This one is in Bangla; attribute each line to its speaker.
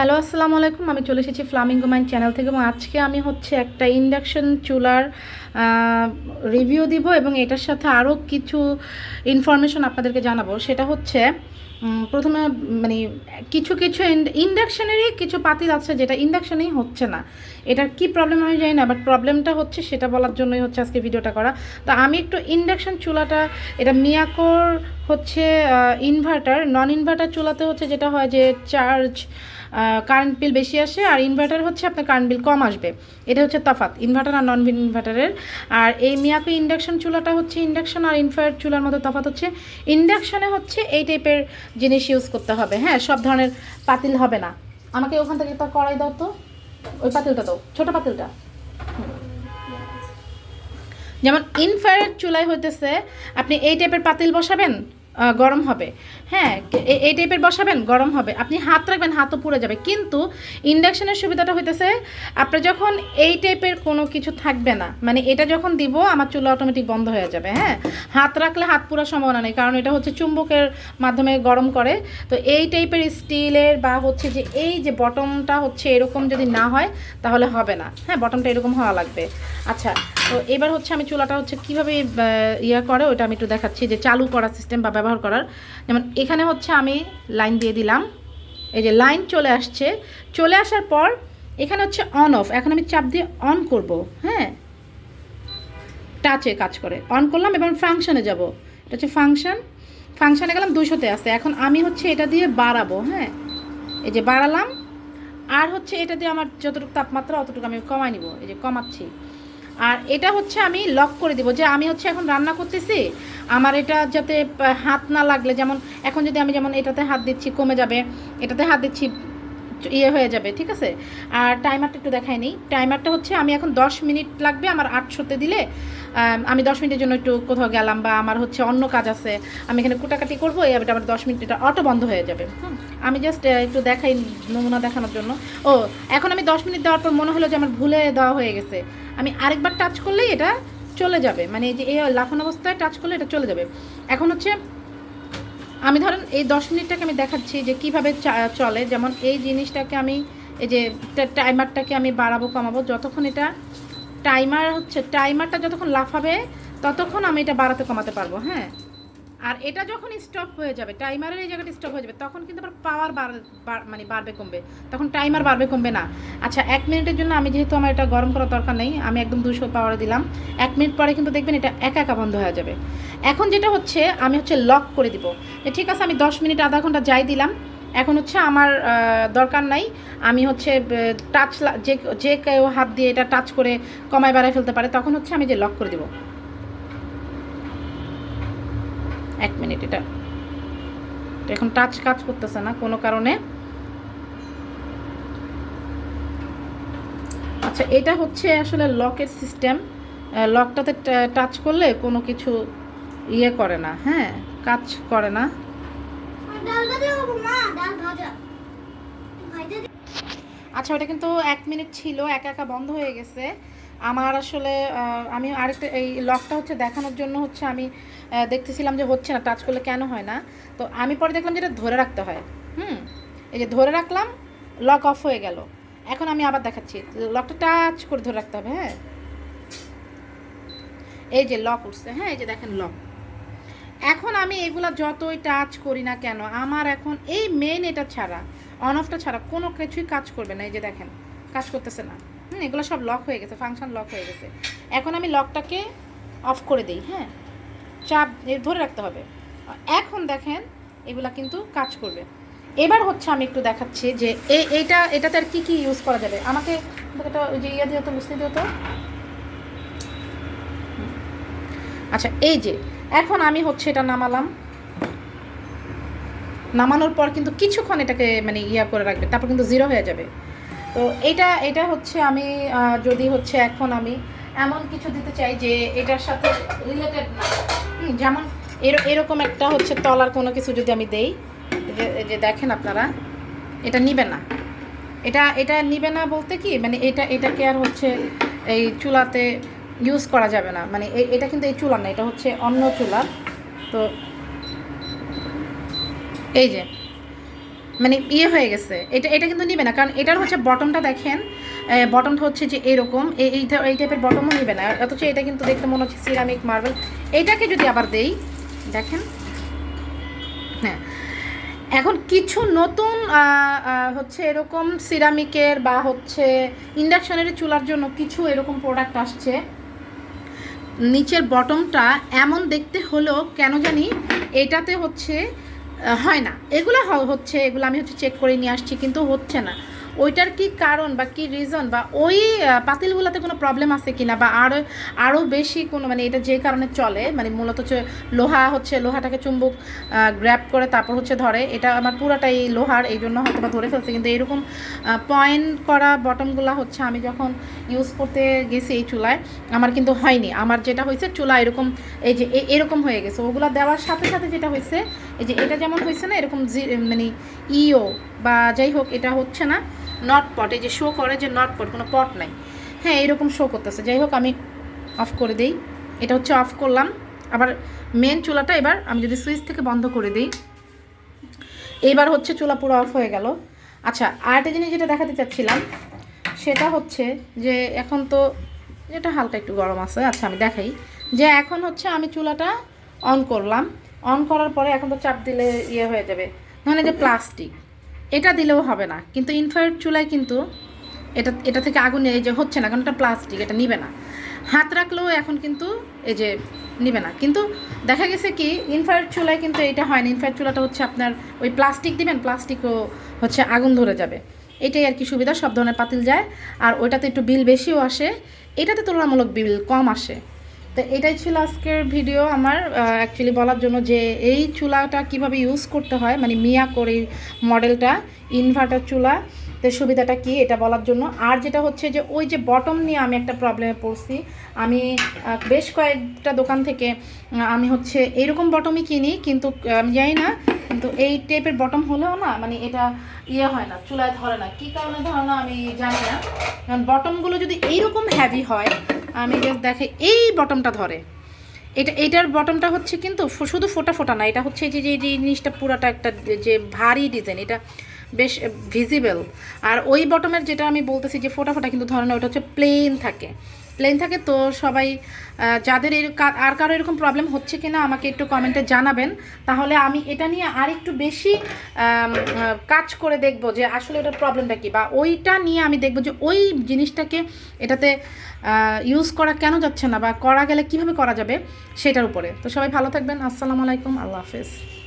Speaker 1: হ্যালো, আসসালামু আলাইকুম। আমি চলে এসেছি ফ্লামিঙ্গো মাইন চ্যানেল থেকে এবং আজকে আমি হচ্ছে একটা ইন্ডাকশন চুলার রিভিউ দিব এবং এটার সাথে আরও কিছু ইনফরমেশন আপনাদেরকে জানাব। সেটা হচ্ছে প্রথমে মানে কিছু কিছু ইন্ডাকশনেরই কিছু পাতিল আছে যেটা ইন্ডাকশনেই হচ্ছে না। এটার কি প্রবলেম আমি জানি না বাট প্রবলেমটা হচ্ছে সেটা বলার জন্যই হচ্ছে আজকে ভিডিওটা করা। তো আমি একটু ইন্ডাকশন চুলাটা, এটা মিয়াকোর হচ্ছে ইনভার্টার নন ইনভার্টার চুলাতে হচ্ছে যেটা হয় যে চার্জ কারেন্ট বিল বেশি আসে আর ইনভার্টার হচ্ছে আপনার কারেন্ট বিল কম আসবে। এটা হচ্ছে তফাৎ ইনভার্টার আর নন ইনভার্টারের আর এই মিয়াকো ইন্ডাকশন চুলাটা হচ্ছে ইন্ডাকশন আর ইনফ্রারেড চুলার মধ্যে তফাত হচ্ছে। ইন্ডাকশনে হচ্ছে এই টাইপের জিনিস ইউজ করতে হবে। হ্যাঁ সব ধরনের পাতিল হবে না। আমাকে ওখান থেকে একটা কড়াই দাও তো। ওই পাতিলটা দাও, ছোটো পাতিলটা। যেমন ইনফায়ার চুলাই হইতেছে, আপনি এই টাইপের পাতিল বসাবেন? গরম হবে। হ্যাঁ এই টাইপের বসাবেন, গরম হবে। আপনি হাত রাখবেন, হাতও পুড়ে যাবে। কিন্তু ইন্ডাকশনের সুবিধাটা হইতেছে, আপনার যখন এই টাইপের কোনো কিছু থাকবে না মানে এটা যখন দিব, আমার চুলা অটোমেটিক বন্ধ হয়ে যাবে হ্যাঁ? হাত রাখলে হাত পুরার সম্ভাবনা নেই, কারণ এটা হচ্ছে চুম্বকের মাধ্যমে গরম করে। তো এই টাইপের স্টিলের বা হচ্ছে যে এই যে বটমটা হচ্ছে এরকম যদি না হয়, তাহলে হবে না। হ্যাঁ বটমটা এরকম হওয়া লাগবে। আচ্ছা তো এবার হচ্ছে আমি চুলাটা হচ্ছে কীভাবে ইয়ে করে ওটা আমি একটু দেখাচ্ছি, যে চালু করার সিস্টেম বা ব্যবহার করার। যেমন এখানে হচ্ছে আমি লাইন দিয়ে দিলাম। এই যে লাইন চলে আসছে। চলে আসার পর এখানে হচ্ছে অন অফ এখন আমি চাপ দিয়ে অন করব হ্যাঁ? টাচে কাজ করে। অন করলাম এবার ফাংশনে যাব। এটা হচ্ছে ফাংশন ফাংশানে গেলাম দুশোতে আছে। এখন আমি হচ্ছে এটা দিয়ে বাড়াবো হ্যাঁ? এই যে বাড়ালাম। আর হচ্ছে এটা দিয়ে আমার যতটুকু তাপমাত্রা, অতটুকু আমি কমাই নিব। এই যে কমাচ্ছি। আর এটা হচ্ছে আমি লক করে দিব। যে আমি হচ্ছে এখন রান্না করতেছি, আমার এটা যাতে হাত না লাগলে, যেমন এখন যদি আমি যেমন এটাতে হাত দিচ্ছি, কমে যাবে, এটাতে হাত দিচ্ছি ইয়ে হয়ে যাবে, ঠিক আছে? আর টাইমারটা একটু দেখাই নিই। টাইমারটা হচ্ছে আমি এখন দশ মিনিট লাগবে আমার আটশোতে দিলে। আম, দশ মিনিটের জন্য একটু কোথাও গেলাম বা আমার হচ্ছে অন্য কাজ আছে আমি এখানে কুটাকাটি করব এই আমার দশ মিনিট এটা অটো বন্ধ হয়ে যাবে। হুম, আমি জাস্ট একটু দেখাই নমুনা দেখানোর জন্য। ও এখন আমি দশ মিনিট দেওয়ার পর মনে হলো যে আমার ভুলে দেওয়া হয়ে গেছে। আমি আরেকবার টাচ করলেই এটা চলে যাবে। মানে এই যে এই লাফানো অবস্থায় টাচ করলে এটা চলে যাবে। এখন হচ্ছে আমি ধরেন এই দশ মিনিটটাকে আমি দেখাচ্ছি যে কীভাবে চলে। যেমন এই জিনিসটাকে আমি এই যে টাইমারটাকে আমি বাড়াবো কমাবো যতক্ষণ এটা টাইমার হচ্ছে টাইমারটা যতক্ষণ লাফাবে, ততক্ষণ আমি এটা বাড়াতে কমাতে পারব হ্যাঁ? আর এটা যখন স্টপ হয়ে যাবে টাইমারের এই জায়গাটা স্টপ হয়ে যাবে, তখন কিন্তু আবার পাওয়ার মানে বাড়বে, কমবে। তখন টাইমার বাড়বে, কমবে না। আচ্ছা এক মিনিটের জন্য আমি যেহেতু আমার এটা গরম করার দরকার নেই, আমি একদম দুশো পাওয়ারে দিলাম। এক মিনিট পরে কিন্তু দেখবেন এটা একা একা বন্ধ হয়ে যাবে। এখন যেটা হচ্ছে, আমি হচ্ছে লক করে দিব। ঠিক আছে, আমি দশ মিনিট, আধা ঘণ্টা যাই দিলাম। এখন হচ্ছে আমার দরকার নাই। আমি হচ্ছে টাচ যে যে কেউ হাত দিয়ে এটা টাচ করে কমায় বাড়ায় ফেলতে পারে, তখন হচ্ছে আমি যে লক করে দিব। এক মিনিট এটা এখন টাচ কাজ করতেছে না, কোনো কারণে। আচ্ছা এটা হচ্ছে আসলে লকের সিস্টেম লকটাতে টাচ করলে কোনো কিছু ইয়ে করে না হ্যাঁ কাজ করে না? আচ্ছা ওটা কিন্তু এক মিনিট ছিল, একা একা বন্ধ হয়ে গেছে। আমার আসলে আমি আরেকটা, এই লকটা হচ্ছে দেখানোর জন্য হচ্ছে আমি দেখতেছিলাম যে হচ্ছে না টাচ করলে কেন হয় না। তো আমি পরে দেখলাম যে এটা ধরে রাখতে হয়। হুম? এই যে ধরে রাখলাম লক অফ হয়ে গেল। এখন আমি আবার দেখাচ্ছি। লকটা টাচ করে ধরে রাখতে হবে হ্যাঁ? এই যে লক উঠছে হ্যাঁ এই যে দেখেন লক এখন আমি এগুলা যতই টাচ করি না কেন, আমার এখন এই মেন এটা ছাড়া অন অফটা ছাড়া কোনো কিছুই কাজ করবে না। এই যে দেখেন, কাজ করতেছে না। হুম, এগুলো সব লক হয়ে গেছে ফাংশন লক হয়ে গেছে। এখন আমি লকটাকে অফ করে দিই হ্যাঁ? চাপ ধরে রাখতে হবে। এখন দেখেন, এগুলা কিন্তু কাজ করবে। এবার হচ্ছে আমি একটু দেখাচ্ছি যে এই এইটা, এটাতে আর কী কী ইউজ করা যাবে? আমাকে ওই যে ইয়ে দিয়ে তো বুঝতে দিও তো? আচ্ছা এই যে এখন আমি হচ্ছে এটা নামালাম। নামানোর পর কিন্তু কিছুক্ষণ এটাকে মানে ইয়া করে রাখবে, তারপর কিন্তু জিরো হয়ে যাবে। তো এটা এটা হচ্ছে আমি যদি হচ্ছে এখন আমি এমন কিছু দিতে চাই যে এটার সাথে রিলেটেড না। যেমন এর- এরকম একটা হচ্ছে তলার কোনো কিছু যদি আমি দেই যে দেখেন আপনারা, এটা নিবে না। এটা এটা নিবে না বলতে কি মানে এটা, এটাকে আর হচ্ছে এই চুলাতে ইউজ করা যাবে না। মানে এটা কিন্তু এই চুলা না, এটা হচ্ছে অন্য চুলা। তো এই যে মানে ইয়ে হয়ে গেছে। এটা এটা কিন্তু নিবে না, কারণ এটার হচ্ছে বটমটা দেখেন বটমটা হচ্ছে যে এরকম এই এই টাইপের বটমও নিবে না। অথচ এটা কিন্তু দেখতে মনে হচ্ছে সিরামিক মার্বেল এটাকে যদি আবার দেই, দেখেন হ্যাঁ এখন কিছু নতুন হচ্ছে এরকম সিরামিকের বা হচ্ছে ইন্ডাকশনের চুলার জন্য কিছু এরকম প্রোডাক্ট আসছে। নিচের বটমটা এমন দেখতে হলেও কেন জানি এটাতে হচ্ছে হয় না। এগুলো হচ্ছে, এগুলো আমি হচ্ছে চেক করে নিয়ে আসছি, কিন্তু হচ্ছে না। ওইটার কি কারণ বা কি রিজন বা ওই পাতিলগুলোতে কোনো প্রবলেম আছে কিনা বা আরও আরও বেশি কোনো মানে এটা যে কারণে চলে মানে মূলত হচ্ছে লোহা হচ্ছে, লোহাটাকে চুম্বক গ্র্যাপ করে তারপর হচ্ছে ধরে, এটা আমার পুরাটাই লোহার, এই জন্য হয়তো বা ধরে ফেলছে। কিন্তু এরকম পয়েন্ট করা বটমগুলো হচ্ছে আমি যখন ইউজ করতে গেছি এই চুলায়, আমার কিন্তু হয়নি। আমার যেটা হয়েছে, চুলা এরকম, এই যে এরকম হয়ে গেছে। ওগুলো দেওয়ার সাথে সাথে যেটা হয়েছে, এই যে, এটা যেমন হয়েছে না, এরকম মানে ইও বা যাই হোক, এটা হচ্ছে না নট পট এই যে শো করে যে নট পট কোনো পট নাই। হ্যাঁ এরকম শো করতেছে। যাই হোক, আমি অফ করে দিই। এটা হচ্ছে অফ করলাম। আবার মেন চুলাটা এবার আমি যদি সুইচ থেকে বন্ধ করে দিই। এইবার হচ্ছে চুলা পুরো অফ হয়ে গেল। আচ্ছা আরেকটা জিনিস যেটা দেখাতে চাচ্ছিলাম, সেটা হচ্ছে যে এখন তো এটা হালকা একটু গরম আছে। আচ্ছা আমি দেখাই। যে এখন হচ্ছে আমি চুলাটা অন করলাম। অন করার পরে এখন তো চাপ দিলে ইয়ে হয়ে যাবে। মানে যে প্লাস্টিক এটা দিলেও হবে না। কিন্তু ইনফ্রারেড চুলায় কিন্তু এটা এটা থেকে আগুন এই যে হচ্ছে না, কারণ এটা প্লাস্টিক এটা নিবে না। হাত রাখলেও এখন কিন্তু এই যে নিবে না। কিন্তু দেখা গেছে কি ইনফ্রারেড চুলায় কিন্তু এটা হয় না। ইনফ্রারেড চুলাটা হচ্ছে আপনার ওই প্লাস্টিক দিবেন প্লাস্টিকও হচ্ছে আগুন ধরে যাবে। এটাই আর কি সুবিধা, সব ধরনের পাতিল যায়। আর ওইটাতে একটু বিল বেশিও আসে। এটাতে তুলনামূলক বিল কম আসে। তো এটাই ছিল আজকের ভিডিও আমার অ্যাকচুয়ালি বলার জন্য যে এই চুলাটা কীভাবে ইউজ করতে হয় মানে মিয়া করে মডেলটা ইনভার্টার চুলা, তো সুবিধাটা কি এটা বলার জন্য। আর যেটা হচ্ছে যে ওই যে বটম নিয়ে আমি একটা প্রবলেমে পড়ছি। আমি বেশ কয়েকটা দোকান থেকে আমি হচ্ছে এরকম বটমই কিনি, কিন্তু আমি জানি না, কিন্তু এই টাইপের বটম হলেও না মানে এটা ইয়ে হয় না, চুলায় ধরে না। কী কারণে ধরে না আমি জানি না। কারণ বটমগুলো যদি এইরকম হ্যাভি হয় আমি গেস দেখে এই বটমটা ধরে। এটা, এটার বটমটা হচ্ছে কিন্তু শুধু ফোটা ফোটা না, এটা হচ্ছে যে যে যে জিনিসটা পুরাটা একটা যে ভারী ডিজাইন এটা বেশ ভিজিবল আর ওই বটমের যেটা আমি বলতেছি যে ফোটা ফোটা কিন্তু ধরে না ওটা হচ্ছে প্লেন থাকে। প্লেন থাকে, তো সবাই যাদের কা- আর কারও এরকম প্রবলেম হচ্ছে কিনা আমাকে একটু কমেন্টে জানাবেন। তাহলে আমি এটা নিয়ে আর একটু বেশি কাজ করে দেখব যে আসলে ওটার প্রবলেমটা কী বা ওইটা নিয়ে আমি দেখব যে ওই জিনিসটাকে এটাতে ইউজ করা কেন যাচ্ছে না বা করা গেলে কীভাবে করা যাবে সেটার উপরে। তো সবাই ভালো থাকবেন। আসসালামু আলাইকুম। আল্লাহ হাফেজ।